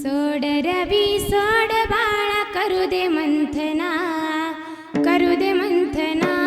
सोड रवी सोड बाळा करू दे मंथना करू दे मंथना